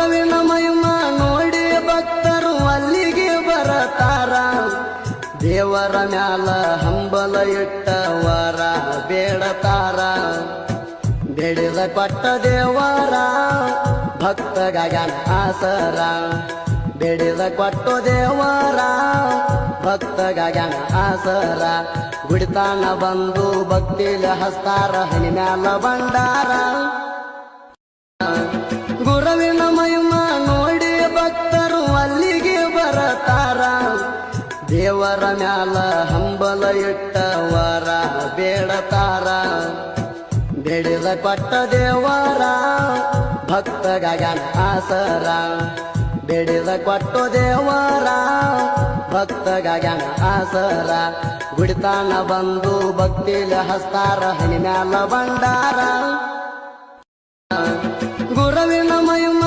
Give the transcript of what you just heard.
ಗುರವಿನ ಮಹಿಮ ನೋಡಿ ಭಕ್ತರು ಅಲ್ಲಿಗೆ ಬರತಾರ. ದೇವರ ಮ್ಯಾಲ ಹಂಬಲ ಇಟ್ಟವರ ಬೇಡತಾರ. ಬೇಡಿದ ಪಟ್ಟ ದೇವರ ಭಕ್ತಗಾಗನ ಆಸರ. ಬೇಡಿದ ಕೊಟ್ಟು ದೇವರ ಭಕ್ತಗಾಗನ ಆಸರ. ಗುಡಿತಾನ ಬಂದು ಭಕ್ತಿಲ ಹಸ್ತಾರ, ಹನಿ ಮ್ಯಾಲ ಬಂಡಾರ ಗುರವಿನ ಮಹಿಮ ನೋಡಿ ಭಕ್ತರು ಅಲ್ಲಿಗೆ ಬರತಾರ. ದೇವರ ಮ್ಯಾಲ ಹಂಬಲ ಇಟ್ಟವರ ಬೇಡತಾರ. ಬೇಡಿದ ಪಟ್ಟ ದೇವರ ಭಕ್ತಗಾಗನ ಆಸರ. ಬೇಡಿದ ಕೊಟ್ಟು ದೇವರ ಭಕ್ತಗಾಗನ ಆಸರ. ಗುಡಿತಾನ ಬಂದು ಭಕ್ತಿಲ ಹಸ್ತಾರ ಹಣಿ ಮ್ಯಾಲ ಬಂಡಾರ ಗುರವಿನ ಮಹಿಮ